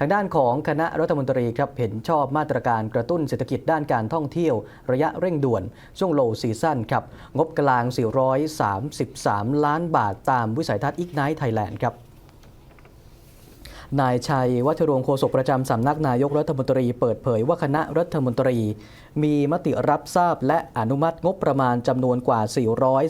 ทางด้านของคณะรัฐมนตรีครับเห็นชอบมาตรการกระตุ้นเศรษฐกิจด้านการท่องเที่ยว ระยะเร่งด่วน ช่วงโลซีซั่นครับงบกลาง 433 ล้านบาทตามวิสัยทัศน์อีกไนท์ไทยแลนด์ครับ นายชัยวัชรวงโฆษกประจำสำนักนายกรัฐมนตรีเปิดเผยว่าคณะรัฐมนตรี มีมติรับทราบและอนุมัติงบประมาณจำนวนกว่า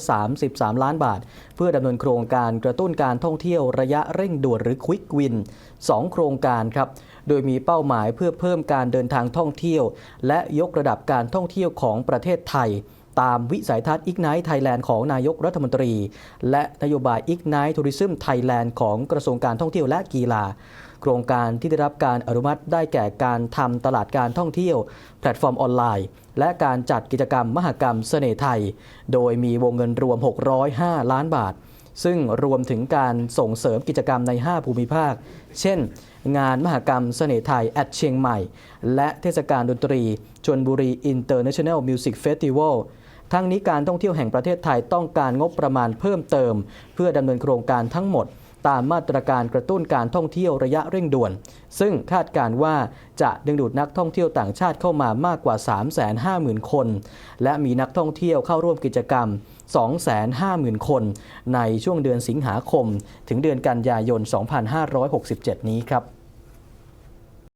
433 ล้านบาท เพื่อดำเนินโครงการกระตุ้นการท่องเที่ยวระยะเร่งด่วนหรือ Quick Win 2โครงการครับ โดยมีเป้าหมายเพื่อเพิ่มการเดินทางท่องเที่ยว และยกระดับการท่องเที่ยวของประเทศไทย ตามวิสัยทัศน์ Ignite Thailand ของนายกรัฐมนตรี และนโยบาย Ignite Tourism Thailand ของกระทรวงการท่องเที่ยวและกีฬา โครงการที่ได้รับการอนุมัติได้แก่การทำตลาดการท่องเที่ยว แพลตฟอร์มออนไลน์ และการจัดกิจกรรมมหกรรมเสน่ห์ไทย โดยมีวงเงินรวม 605 ล้านบาท ซึ่งรวมถึงการส่งเสริมกิจกรรมใน 5 ภูมิภาค เช่นงานมหกรรมเสน่ห์ไทยแอดเชียงใหม่ และเทศกาลดนตรีชนบุรี International Music Festival ทั้งนี้การท่องเที่ยวแห่งประเทศไทยต้องการงบประมาณเพิ่มเติม เพื่อดำเนินโครงการทั้งหมด ตามมาตรการกระตุ้นการท่องเที่ยวระยะเร่งด่วน ซึ่งคาดการว่าจะดึงดูดนักท่องเที่ยวต่างชาติเข้ามามากกว่า 350,000 คน และมีนักท่องเที่ยวเข้าร่วมกิจกรรม 250,000 คน ในช่วงเดือนสิงหาคม ถึงเดือนกันยายน 2567 นี้ครับ